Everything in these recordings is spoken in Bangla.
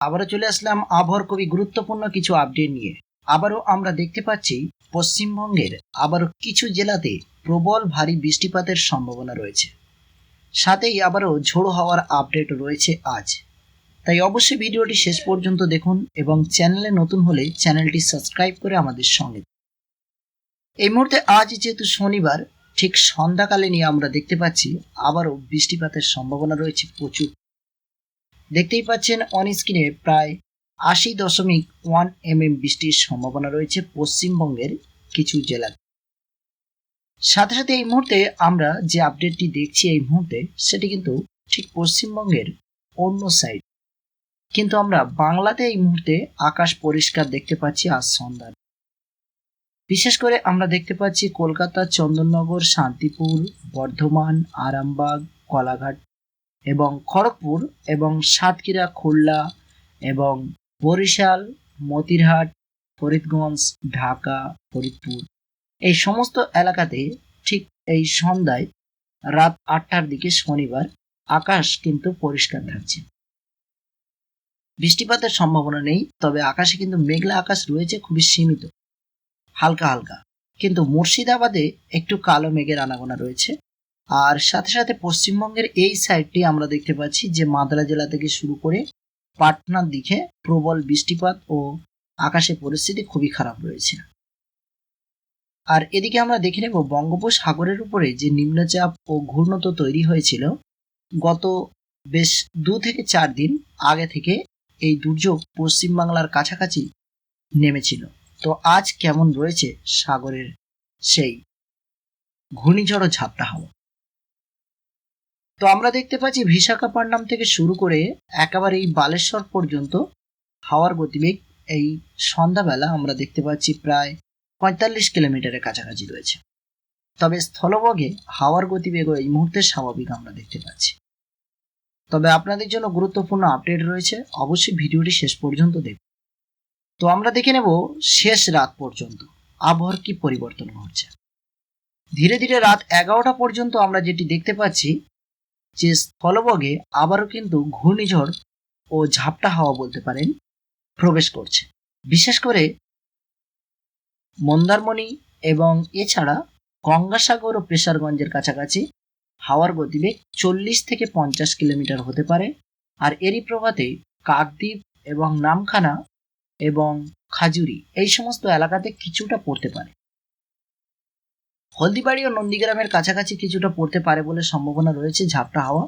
আবারও চলে আসলাম আবহাওয়ার খুবই গুরুত্বপূর্ণ কিছু আপডেট নিয়ে। আবারও আমরা দেখতে পাচ্ছি পশ্চিমবঙ্গের আবারও কিছু জেলাতে প্রবল ভারী বৃষ্টিপাতের সম্ভাবনা রয়েছে। সাথেই আবারও ঝোড়ো হওয়ার আপডেট রয়েছে আজ। তাই অবশ্যই ভিডিওটি শেষ পর্যন্ত দেখুন এবং চ্যানেলে নতুন হলে চ্যানেলটি সাবস্ক্রাইব করে আমাদের সঙ্গে এই মুহূর্তে আজ যেহেতু শনিবার, ঠিক সন্ধ্যাকালে নিয়ে আমরা দেখতে পাচ্ছি আবারও বৃষ্টিপাতের সম্ভাবনা রয়েছে প্রচুর। দেখতেই পাচ্ছেন অন স্ক্রিনে প্রায় আশি দশমিক ওয়ান এম এম বৃষ্টির সম্ভাবনা রয়েছে পশ্চিমবঙ্গের কিছু জেলায় সাথে সাথে এই মুহূর্তে আমরা যে আপডেটটি দেখছি এই মুহূর্তে, সেটি কিন্তু ঠিক পশ্চিমবঙ্গের অন্য সাইড কিন্তু আমরা বাংলাতে এই মুহূর্তে আকাশ পরিষ্কার দেখতে পাচ্ছি আজ সন্ধ্যার বিশেষ করে আমরা দেখতে পাচ্ছি কলকাতা, চন্দননগর, শান্তিপুর, বর্ধমান, আরামবাগ, কলাঘাট এবং খড়গপুর এবং সাতক্ষীরা, খুলনা এবং বরিশাল, মতিরহাট, ফরিদগঞ্জ, ঢাকা, ফরিদপুর। এই সমস্ত এলাকাতে ঠিক এই সন্ধ্যায় রাত আটটার দিকে শনিবার আকাশ কিন্তু পরিষ্কার থাকছে। বৃষ্টিপাতের সম্ভাবনা নেই, তবে আকাশে কিন্তু মেঘলা আকাশ রয়েছে, খুবই সীমিত। হালকা হালকা। কিন্তু মুর্শিদাবাদে একটু কালো মেঘের আনাগোনা রয়েছে। আর সাথে সাথে পশ্চিমবঙ্গের এই সাইডটি আমরা দেখতে পাচ্ছি যে মাদ্রা জেলা থেকে শুরু করে পাটনার দিকে প্রবল বৃষ্টিপাত ও আকাশে পরিস্থিতি খুবই খারাপ রয়েছে। আর এদিকে আমরা দেখে নেব বঙ্গোপসাগরের উপরে যে নিম্নচাপ ও ঘূর্ণত তৈরি হয়েছিল, গত বেশ দু থেকে চার দিন আগে থেকে এই দুর্যোগ পশ্চিমবাংলার কাছাকাছি নেমেছিল। তো আজ কেমন রয়েছে সাগরের সেই ঘূর্ণিঝড় ঝাপটা হাওয়া? তো আমরা দেখতে পাচ্ছি বিশাখাপট্টনম থেকে শুরু করে একেবারে এই বালেশ্বর পর্যন্ত হাওয়ার গতিবেগ এই সন্ধ্যাবেলা আমরা দেখতে পাচ্ছি প্রায় পঁয়তাল্লিশ কিলোমিটারের কাছাকাছি রয়েছে। তবে স্থলভাগে হাওয়ার গতিবেগও এই মুহূর্তে স্বাভাবিক আমরা দেখতে পাচ্ছি। তবে আপনাদের জন্য গুরুত্বপূর্ণ আপডেট রয়েছে, অবশ্যই ভিডিওটি শেষ পর্যন্ত দেখুন। তো আমরা দেখে নেব শেষ রাত পর্যন্ত আবহাওয়ার কি পরিবর্তন ঘটছে। ধীরে ধীরে রাত এগারোটা পর্যন্ত আমরা যেটি দেখতে পাচ্ছি যে স্থলবগে আবারও কিন্তু ঘূর্ণিঝড় ও ঝাপটা হাওয়া বলতে পারেন, প্রবেশ করছে। বিশেষ করে মন্দারমণি এবং এছাড়া গঙ্গাসাগর ও প্রেসারগঞ্জের কাছাকাছি হাওয়ার গতিবেগ চল্লিশ থেকে পঞ্চাশ কিলোমিটার হতে পারে। আর এরই প্রভাতে কাকদ্বীপ এবং নামখানা এবং খাজুরি এই সমস্ত এলাকাতে কিছুটা পড়তে পারে। হলদিবাড়ি ও নন্দীগ্রামের কাছাকাছি কিছুটা পড়তে পারে বলে সম্ভাবনা রয়েছে ঝাপটা হাওয়া।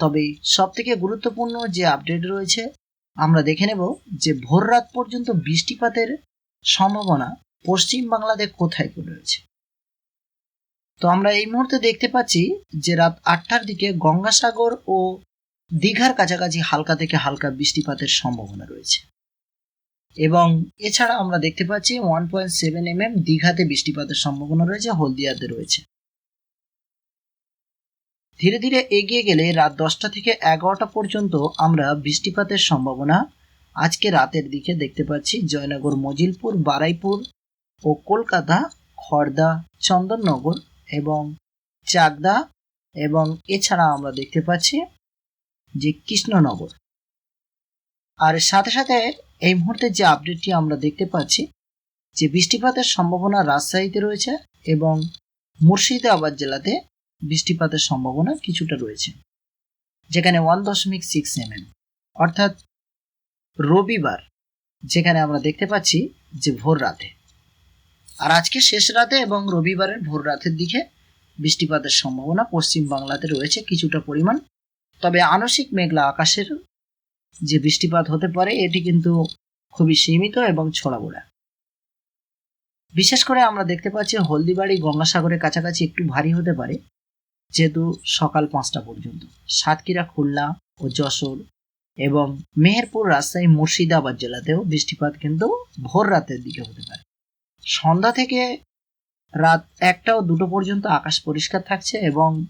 তবে সব থেকে গুরুত্বপূর্ণ যে আপডেট রয়েছে, আমরা দেখে নেব যে ভোর রাত পর্যন্ত বৃষ্টিপাতের সম্ভাবনা পশ্চিম বাংলাদেশ কোথায় রয়েছে। তো আমরা এই মুহূর্তে দেখতে পাচ্ছি যে রাত আটটার দিকে গঙ্গাসাগর ও দীঘার কাছাকাছি হালকা থেকে হালকা বৃষ্টিপাতের সম্ভাবনা রয়েছে। এবং এছাড়া আমরা দেখতে পাচ্ছি one point seven M M দীঘাতে বৃষ্টিপাতের সম্ভাবনা রয়েছে, হলদিয়াতে রয়েছে। ধীরে ধীরে এগিয়ে গেলে রাত দশটা থেকে এগারোটা পর্যন্ত আমরা বৃষ্টিপাতের সম্ভাবনা আজকে রাতের দিকে দেখতে পাচ্ছি। জয়নগর, মজিলপুর, বারাইপুর ও কলকাতা খড়দা চন্দননগর এবং চাকদা এবং এছাড়া আমরা দেখতে পাচ্ছি যে কৃষ্ণনগর। আর সাথে সাথে এই মুহূর্তে যে আপডেটটি আমরা দেখতে পাচ্ছি, যে বৃষ্টিপাতের সম্ভাবনা রাজশাহীতে রয়েছে এবং মুর্শিদাবাদ জেলাতে বৃষ্টিপাতের সম্ভাবনা কিছুটা রয়েছে, যেখানে ওয়ান দশমিক সিক্স এম অর্থাৎ রবিবার যেখানে আমরা দেখতে পাচ্ছি যে ভোর রাতে। আর আজকে শেষ রাতে এবং রবিবারের ভোর রাতের দিকে বৃষ্টিপাতের সম্ভাবনা পশ্চিম বাংলাতে রয়েছে কিছুটা পরিমাণ। তবে আংশিক মেঘলা আকাশের যে বৃষ্টিপাত হতে পারে, এটি কিন্তু খুবই সীমিত এবং ছড়াবোড়া। বিশেষ করে আমরা দেখতে পাচ্ছি হলদিবাড়ি গঙ্গাসাগরের কাছাকাছি একটু ভারী হতে পারে, যেহেতু সকাল পাঁচটা পর্যন্ত। সাতক্ষীরা, খুলনা ও যশোর এবং মেহেরপুর রাজশাহী, মুর্শিদাবাদ জেলাতেও বৃষ্টিপাত কিন্তু ভোর রাতের দিকে হতে পারে। সন্ধ্যা থেকে রাত একটা ও দুটো পর্যন্ত আকাশ পরিষ্কার থাকছে এবং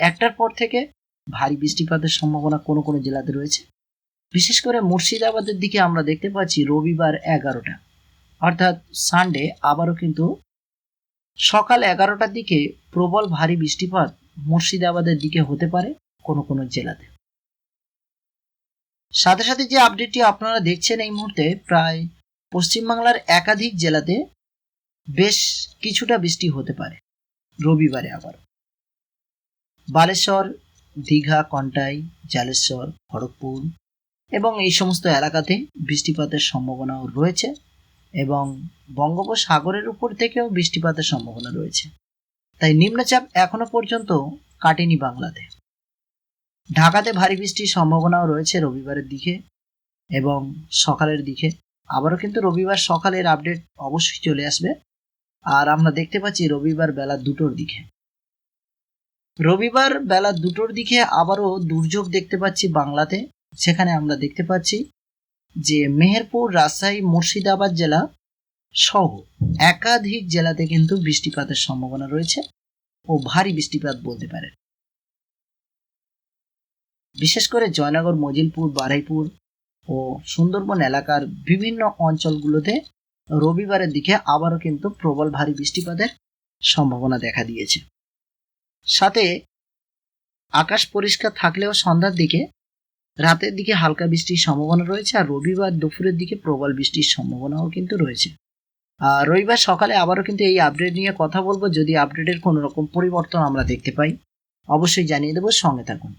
একটার পর থেকে ভারী বৃষ্টিপাতের সম্ভাবনা কোনো কোনো জেলাতে রয়েছে। বিশেষ করে মুর্শিদাবাদের দিকে আমরা দেখতে পাচ্ছি রবিবার এগারোটা। অর্থাৎ সানডে আবারও কিন্তু সকাল এগারোটার দিকে প্রবল ভারী বৃষ্টিপাত মুর্শিদাবাদের দিকে হতে পারে কোনো কোনো জেলাতে। সাথে সাথে যে আপডেটটি আপনারা দেখছেন এই মুহূর্তে, প্রায় পশ্চিমবাংলার একাধিক জেলাতে বেশ কিছুটা বৃষ্টি হতে পারে রবিবারে আবার বালেশ্বর, দীঘা, কন্টাই, জালেশ্বর, খড়গপুর এবং এই সমস্ত এলাকাতে বৃষ্টিপাতের সম্ভাবনাও রয়েছে এবং বঙ্গোপসাগরের উপর থেকেও বৃষ্টিপাতের সম্ভাবনা রয়েছে। তাই নিম্নচাপ এখনও পর্যন্ত কাটেনি বাংলাতে। ঢাকাতে ভারী বৃষ্টির সম্ভাবনাও রয়েছে রবিবারের দিকে এবং সকালের দিকে। আবারও কিন্তু রবিবার সকালের আপডেট অবশ্যই চলে আসবে। আর আমরা দেখতে পাচ্ছি রবিবার বেলা দুটোর দিকে। রবিবার বেলা দুটোর দিকে আবারও দুর্যোগ দেখতে পাচ্ছি বাংলাতে। সেখানে আমরা দেখতে পাচ্ছি যে মেহেরপুর, রাজশাহী, মুর্শিদাবাদ জেলা সহ একাধিক জেলাতে কিন্তু বৃষ্টিপাতের সম্ভাবনা রয়েছে ও ভারী বৃষ্টিপাত বলতে পারে বিশেষ করে জয়নগর, মজিলপুর, বারাইপুর ও সুন্দরবন এলাকার বিভিন্ন অঞ্চলগুলোতে রবিবারের দিকে আবারও কিন্তু প্রবল ভারী বৃষ্টিপাতের সম্ভাবনা দেখা দিয়েছে। সাথে আকাশ পরিষ্কার থাকলেও সন্ধ্যার দিকে রাতের দিকে হালকা বৃষ্টির সম্ভাবনা রয়েছে আর রবিবার দুপুরের দিকে প্রবল বৃষ্টির সম্ভাবনাও কিন্তু রয়েছে। আর রবিবার সকালে আবারও কিন্তু এই আপডেট নিয়ে কথা বলব, যদি আপডেটের কোনো রকম পরিবর্তন আমরা দেখতে পাই, অবশ্যই জানিয়ে দেবো, সঙ্গে থাকুন।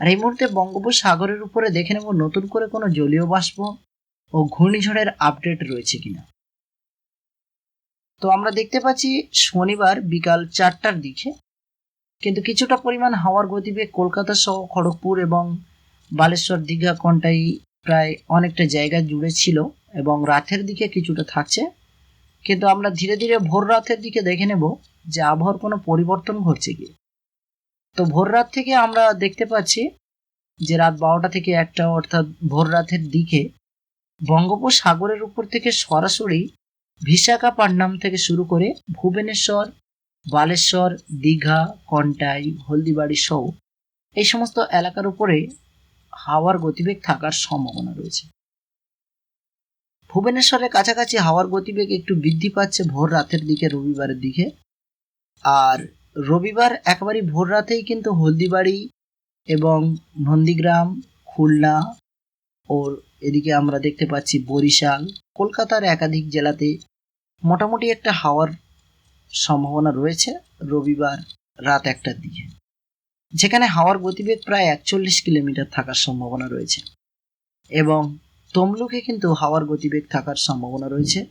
আর এই মুহূর্তে বঙ্গোপসাগরের উপরে দেখে নেব নতুন করে কোনো জলীয় বাষ্প ও ঘূর্ণিঝড়ের আপডেট রয়েছে কিনা। তো আমরা দেখতে পাচ্ছি শনিবার বিকাল চারটার দিকে কিন্তু কিছুটা পরিমাণ হাওয়ার গতিবেগ কলকাতা সহ খড়গপুর এবং বালেশ্বর দীঘা কন্টাই প্রায় অনেকটা জায়গা জুড়ে ছিল এবং রাতের দিকে কিছুটা থাকছে। কিন্তু আমরা ধীরে ধীরে ভোর রাতের দিকে দেখে নেব যে আবহাওয়ার কোনো পরিবর্তন ঘটছে কি। তো ভোর রাত থেকে আমরা দেখতে পাচ্ছি যে রাত বারোটা থেকে একটা অর্থাৎ ভোর রাতের দিকে বঙ্গোপসাগরের উপর থেকে সরাসরি বিশাখাপাট্টনাম থেকে শুরু করে ভুবনেশ্বর, বালেশ্বর, দীঘা কন্টাই হলদিবাড়ি সহ এই সমস্ত এলাকার উপরে হাওয়ার গতিবেগ থাকার সম্ভাবনা রয়েছে। ভুবনেশ্বরের কাছাকাছি হাওয়ার গতিবেগ একটু বৃদ্ধি পাচ্ছে ভোর রাতের দিকে রবিবারের দিকে। আর রবিবার একেবারে ভোর রাতেই কিন্তু হলদিবাড়ি এবং নন্দীগ্রাম, খুলনা ও এদিকে আমরা দেখতে পাচ্ছি বরিশাল, কলকাতার একাধিক জেলাতে মোটামুটি একটা হাওয়ার সম্ভাবনা রয়েছে রবিবার রাত একটার দিকে। যেখানে হাওয়ার গতিবেগ প্রায় একচল্লিশ কিলোমিটার থাকার সম্ভাবনা রয়েছে। এবং তমলুকে কিন্তু হাওয়ার গতিবেগ থাকার সম্ভাবনা রয়েছে।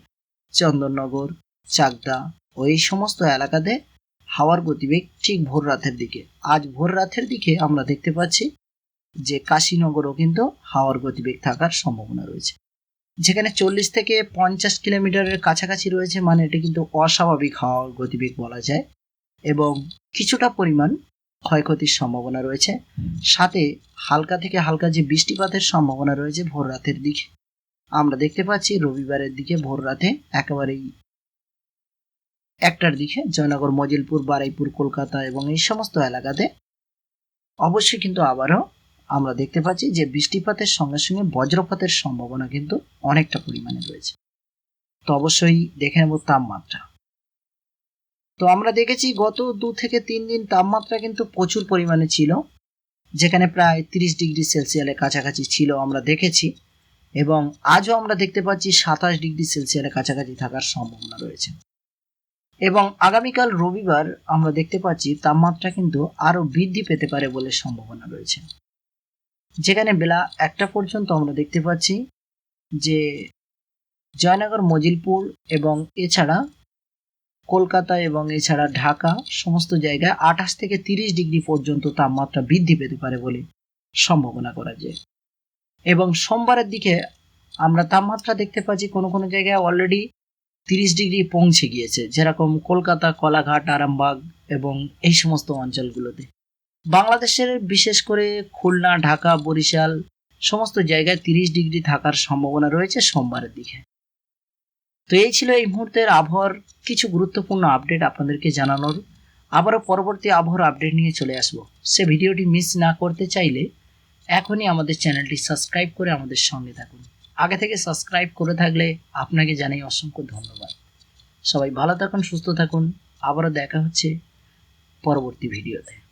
চন্দননগর, চাকদা ও এই সমস্ত এলাকাতে হাওয়ার গতিবেগ ঠিক ভোর রাতের দিকে। আজ ভোর রাতের দিকে আমরা দেখতে পাচ্ছি যে কাশীনগরও কিন্তু হাওয়ার গতিবেগ থাকার সম্ভাবনা রয়েছে। যেখানে চল্লিশ থেকে পঞ্চাশ কিলোমিটারের কাছাকাছি রয়েছে মানে এটি কিন্তু অস্বাভাবিক হাওয়ার গতিবেগ বলা যায়। এবং কিছুটা পরিমাণ ক্ষয়ক্ষতির সম্ভাবনা রয়েছে। সাথে হালকা থেকে হালকা যে বৃষ্টিপাতের সম্ভাবনা রয়েছে ভোর রাতের দিকে। আমরা দেখতে পাচ্ছি রবিবারের দিকে ভোর রাতে একেবারেই একটার দিকে জয়নগর, মজিলপুর, বারাইপুর, কলকাতা এবং এই সমস্ত এলাকাতে। অবশ্যই কিন্তু আবারও আমরা দেখতে পাচ্ছি যে বৃষ্টিপাতের সঙ্গে সঙ্গে বজ্রপাতের সম্ভাবনা কিন্তু অনেকটা পরিমাণে রয়েছে। তো অবশ্যই দেখে নেব তাপমাত্রা। তো আমরা দেখেছি গত দু থেকে তিন দিন তাপমাত্রা কিন্তু প্রচুর পরিমাণে ছিল, যেখানে প্রায় তিরিশ ডিগ্রি সেলসিয়ালের কাছাকাছি ছিল আমরা দেখেছি এবং আজও আমরা দেখতে পাচ্ছি সাতাশ ডিগ্রি সেলসিয়ালের কাছাকাছি থাকার সম্ভাবনা রয়েছে। এবং আগামীকাল রবিবার আমরা দেখতে পাচ্ছি তাপমাত্রা কিন্তু আরও বৃদ্ধি পেতে পারে বলে সম্ভাবনা রয়েছে। যেখানে বেলা একটা পর্যন্ত আমরা দেখতে পাচ্ছি যে জয়নগর, মজিলপুর এবং এছাড়া কলকাতা এবং এছাড়া ঢাকা, সমস্ত জায়গায় আঠাশ থেকে তিরিশ ডিগ্রি পর্যন্ত তাপমাত্রা বৃদ্ধি পেতে পারে বলে সম্ভাবনা করা যায়। এবং সোমবারের দিকে আমরা তাপমাত্রা দেখতে পাচ্ছি কোনো কোনো জায়গায় অলরেডি তিরিশ ডিগ্রি পৌঁছে গিয়েছে, যেরকম কলকাতা, কলাঘাট, আরামবাগ এবং এই সমস্ত অঞ্চলগুলোতে। বাংলাদেশের বিশেষ করে খুলনা, ঢাকা, বরিশাল, সমস্ত জায়গায় তিরিশ ডিগ্রি থাকার সম্ভাবনা রয়েছে সোমবারের দিকে। তো এই ছিল এই মুহূর্তের আবহাওয়ার কিছু গুরুত্বপূর্ণ আপডেট আপনাদেরকে জানানোর। আবারও পরবর্তী আবহাওয়ার আপডেট নিয়ে চলে আসব। সে ভিডিওটি মিস না করতে চাইলে এখনই আমাদের চ্যানেলটি সাবস্ক্রাইব করে আমাদের সঙ্গে থাকুন। আগে থেকে সাবস্ক্রাইব করে থাকলে আপনাকে জানাই অসংখ্য ধন্যবাদ। সবাই ভালো থাকুন, সুস্থ থাকুন। আবারও দেখা হচ্ছে পরবর্তী ভিডিওতে।